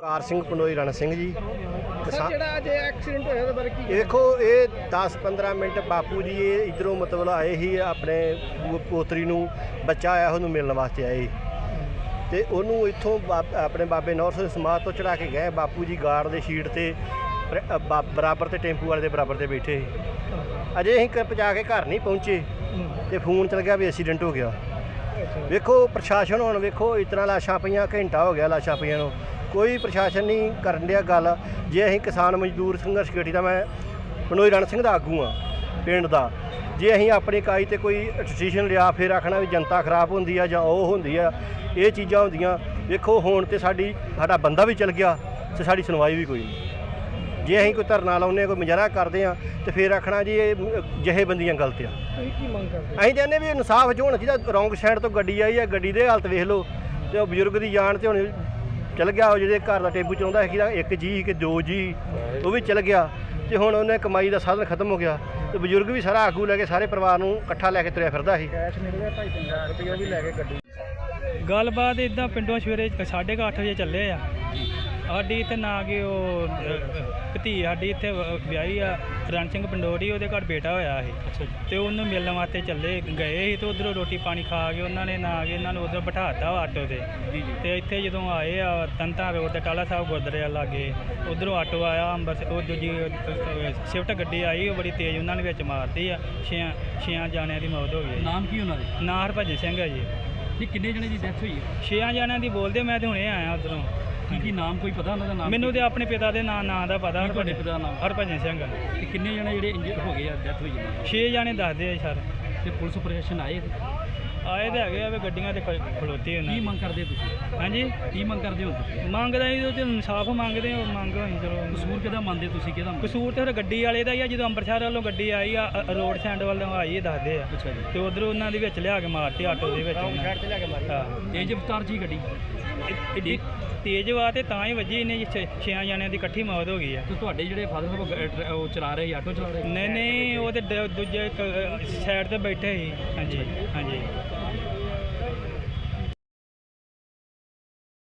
ਕਾਰ ਸਿੰਘ ਪੰਡੋਈ ਰਣ ਸਿੰਘ ਜੀ ਜਿਹੜਾ ਅੱਜ ਐਕਸੀਡੈਂਟ ਹੋਇਆ ਉਹਦੇ ਬਾਰੇ ਕੀ ਇਹ ਦੇਖੋ ਇਹ 10-15 ਮਿੰਟ ਬਾਪੂ ਜੀ ਇਹ ਇਧਰੋਂ ਮਤਲਬ ਆਏ ਹੀ ਆਪਣੇ ਪੋ- ਪੋਤਰੀ ਨੂੰ ਬੱਚਾ ਆਇਆ ਉਹਨੂੰ ਮਿਲਣ ਵਾਸਤੇ ਆਏ। ਤੇ ਉਹਨੂੰ ਇੱਥੋਂ ਬਾਬ- ਆਪਣੇ ਬਾਬੇ ਨੌਰ ਸਿੰਘ ਸਮਾਧ ਤੋਂ ਚੜਾ ਕੇ ਗਏ ਬਾਪੂ ਜੀ ਗਾਰਡ ਦੇ ਸ਼ੀਟ ਤੇ ਪਰ- ਅ, ਬਾ- ਬਰਾਬਰ ਤੇ ਟੈਂਪੂ ਵਾਲੇ ਦੇ ਬਰਾਬਰ ਤੇ ਬੈਠੇ ਸੀ। ਅਜੇ ਅਸੀਂ ਕ- ਪਹੁੰਚਾ ਕੇ ਘਰ ਨਹੀਂ ਪਹੁੰਚੇ ਤੇ ਫੋਨ ਚਲ ਗਿਆ ਵੀ ਐਕਸੀਡੈਂਟ ਹੋ ਗਿਆ। ਵੇਖੋ ਪ੍ਰਸ਼ਾਸਨ ਹੁਣ ਵੇਖੋ ਇਸ ਤਰ੍ਹਾਂ ਲਾਸ਼ਾਂ ਪਈਆਂ ਘੰਟਾ ਹੋ ਗਿਆ ਲਾਸ਼ਾਂ ਪਈਆਂ ਨੂੰ। ਕੋਈ ਪ੍ਰਸ਼ਾਸਨ ਨਹੀਂ ਕਰਨ ਡਿਆ ਗੱਲ। ਜੇ ਅਸੀਂ ਕਿਸਾਨ ਮਜ਼ਦੂਰ ਸੰਘਰਸ਼ ਕਮੇਟੀ ਦਾ ਮੈਂ ਮਨੋਜ ਰਣ ਸਿੰਘ ਦਾ ਆਗੂ ਆ ਪਿੰਡ ਦਾ। ਜੇ ਅਸੀਂ ਆਪਣੀ ਇਕਾਈ ਤੇ ਕੋਈ ਡਿਸੀਜਨ ਲਿਆ ਫਿਰ ਆਖਣਾ ਵੀ ਜਨਤਾ ਖਰਾਬ ਹੁੰਦੀ ਆ ਜਾਂ ਉਹ ਹੁੰਦੀ ਆ ਇਹ ਚੀਜ਼ਾਂ ਹੁੰਦੀਆਂ। ਵੇਖੋ ਹੁਣ ਤੇ ਸਾਡੀ ਸਾਡਾ ਬੰਦਾ ਵੀ ਚਲ ਗਿਆ ਤੇ ਸਾਡੀ ਸੁਣਵਾਈ ਵੀ ਕੋਈ ਨਹੀਂ। ਜੇ ਅਸੀਂ ਕੋਈ ਧਰਨਾ ਲਾਉਂਦੇ ਹਾਂ ਕੋਈ ਮੁਜ਼ਾਹਰਾ ਕਰਦੇ ਆ ਤੇ ਫਿਰ ਆਖਣਾ ਜੀ ਇਹ ਜਿਹੇ ਬੰਦੀਆਂ ਗਲਤ ਆ। ਤੁਸੀਂ ਕੀ ਮੰਗ ਕਰਦੇ ਅਸੀਂ ਕਹਿੰਦੇ ਵੀ ਇਨਸਾਫ ਜੋ ਹੋਣਾ ਚਾਹੀਦਾ ਰੌਂਗ ਸਾਈਡ ਤੋਂ ਗੱਡੀ ਆਈ ਹੈ ਗੱਡੀ ਦੇ ਹਾਲਤ ਵੇਖ ਲਓ। ਤੇ ਉਹ ਬਜ਼ੁਰਗ ਦੀ ਜਾਨ ਤੇ ਹੁਣ ਚਲ ਗਿਆ ਉਹ ਜਿਹੜੇ ਘਰ ਦਾ ਟੇਬੂ ਚਲਾਉਂਦਾ ਸੀ ਦਾ ਇੱਕ ਜੀ ਕਿ ਦੋ ਜੀ ਉਹ ਵੀ ਚਲ ਗਿਆ। ਤੇ ਹੁਣ ਉਹਨੇ ਕਮਾਈ ਦਾ ਸਾਧਨ ਖਤਮ ਹੋ ਗਿਆ। ਤੇ ਬਜ਼ੁਰਗ ਵੀ ਸਾਰਾ ਆਗੂ ਲੈ ਕੇ ਸਾਰੇ ਪਰਿਵਾਰ ਨੂੰ ਇਕੱਠਾ ਲੈ ਕੇ ਤੁਰਿਆ ਫਿਰਦਾ ਸੀ। ਕੈਸ਼ ਮਿਲ ਗਿਆ 2.5 ਰੁਪਏ ਵੀ ਲੈ ਕੇ ਗੱਡੀ। ਗੱਲਬਾਤ ਇਦਾਂ ਪਿੰਡੋਂ ਸਵੇਰੇ 8:30 ਵਜੇ ਚੱਲੇ ਆ। ਸਾਡੀ ਇੱਥੇ ਨਾ ਕਿ ਉਹ ਅਹ, ਭਤੀ ਸਾਡੀ ਇੱਥੇ ਵ- ਵਿਆਹੀ ਆ ਰਣ ਸਿੰਘ ਪੰਡੋਰੀ ਉਹਦੇ ਘਰ ਬੇਟਾ ਹੋਇਆ ਸੀ। ਤੇ ਉਹਨੂੰ ਮਿਲਣ ਵਾਸਤੇ ਚੱਲੇ ਗਏ ਸੀ ਤੇ ਉਧਰੋਂ ਰੋਟੀ ਪਾਣੀ ਖਾ ਕੇ ਉਹਨਾਂ ਨੇ ਨਾ ਕਿ ਇਹਨਾਂ ਨੂੰ ਉਧਰ ਬਿਠਾਤਾ ਆਟੋ ਤੇ। ਤੇ ਇੱਥੇ ਜਦੋਂ ਆਏ ਆ ਤੰਤਾ ਰੋਡ ਤੇ ਟਾਲਾ ਸਾਹਿਬ ਗੁਰਦੁਆਰੇ ਲਾਗੇ ਉਧਰੋਂ ਆਟੋ ਆਇਆ ਅੰਬਰਸਰ ਉਹ ਦੂਜੀ ਸ਼ਿਫਟ ਗੱਡੀ ਆਈ ਉਹ ਬੜੀ ਤੇਜ਼ ਉਹਨਾਂ ਨੇ ਵਿੱਚ ਮਾਰਤੀ ਆ ਛਿਆਂ ਛਿਆਂ ਜਾਣਿਆਂ ਦੀ ਮੌਤ ਹੋ ਗਈ ਨਾਮ ਕੀ ਉਹਨਾਂ ਦੇ? ਨਾ ਹਰਭਜਨ ਸਿੰਘ ਹੈ ਜੀ। ਇਹ ਕਿੰਨੇ ਜਣੇ ਦੀ ਡੈਥ ਹੋਈ ਹੈ ਛੇਆਂ ਜਣਿਆਂ ਦੀ ਬੋਲਦੇ ਮੈਂ ਤੇ ਹੁਣੇ ਆਇਆ ਉਧਰੋਂ। ਕੀ ਕੀ ਨਾਮ ਕੋਈ ਪਤਾ ਉਹਨਾਂ ਦਾ ਨਾਮ? ਮੈਨੂੰ ਤੇ ਆਪਣੇ ਪਿਤਾ ਦੇ ਨਾਂ ਨਾਂ ਦਾ ਪਤਾ ਕੀ ਤੁਹਾਡੇ ਪਿਤਾ ਦਾ ਨਾਮ? ਹਰਭਜਨ ਸਿੰਘ ਤੇ ਕਿੰਨੇ ਜਣੇ ਜਿਹੜੇ ਇੰਜਰ ਹੋ ਗਏ ਆ ਡੈਥ ਹੋਈ ਹੈ ਛੇ ਜਣੇ ਦੱਸਦੇ ਆ ਸਰ। ਤੇ ਪੁਲਿਸ ਪ੍ਰਸ਼ਾਸਨ ਆਏ ਕੀ ਆਏ ਤੇ ਹੈਗੇ ਆ ਵੀ ਗੱਡੀਆਂ ਤੇ ਖ- ਖਲੋਤੇ ਉਹਨਾਂ ਦੀ। ਮੰਗ ਕਰਦੇ ਤੁਸੀਂ? ਹਾਂਜੀ? ਕੀ ਮੰਗ ਕਰਦੇ ਹੋ ਤੁਸੀਂ? ਮੰਗਦਾ ਜੀ ਉਹ ਤੇ ਇਨਸਾਫ ਮੰਗਦੇ ਆ ਮੰਗ ਹੋਈ ਚਲੋ। ਕਸੂਰ ਕਿਹਦਾ ਮੰਨਦੇ ਤੁਸੀਂ ਕਿਹਦਾ ਮੰਨਦੇ? ਕਸੂਰ ਤੇ ਫਿਰ ਗੱਡੀ ਵਾਲੇ ਦਾ ਹੀ ਆ ਜਦੋਂ ਅੰਮ੍ਰਿਤਸਰ ਵੱਲੋਂ ਗੱਡੀ ਆਈ ਆ ਅ- ਰੋਡ ਸੈਂਡ ਵੱਲੋਂ ਆਈ ਇਹ ਦੱਸਦੇ ਆ। ਅੱਛਾ ਜੀ। ਤੇ ਉਧਰੋਂ ਉਹਨਾਂ ਦੇ ਵਿੱਚ ਲਿਆ ਕੇ ਮਾਰਤੀ ਆਟੋ ਦੇ ਵਿੱਚ ਉਹਨਾਂ। ਕੇ ਹਾਂ। ਤੇਜ ਅਵਤਾਰ ਜੀ ਗੱਡੀ? ਇਹ- ਇਹਦੀ ਤੇਜ਼ ਵਾ ਤੇ ਤਾਂ ਹੀ ਵੱਜੀ ਇਹਨੇ ਜੀ ਛੇ- ਛੇਆਂ ਜਣਿਆਂ ਦੀ ਇਕੱਠੀ ਮੌਤ ਹੋ ਗਈ ਆ। ਤੇ ਤੁਹਾਡੇ ਜਿਹੜੇ ਫਾਦਰ ਸਾਹਿਬ ਉਹ ਗ- ਉਹ ਚਲਾ ਰਹੇ ਸੀ ਆਟੋ ਚਲਾ ਰਹੇ ਸੀ? ਨਹੀਂ ਨਹੀਂ ਉਹ ਤੇ ਦੂਜੇ ਸਾਈਡ ਤੇ ਬੈਠੇ ਸੀ। ਹਾਂਜੀ ਹਾਂਜੀ।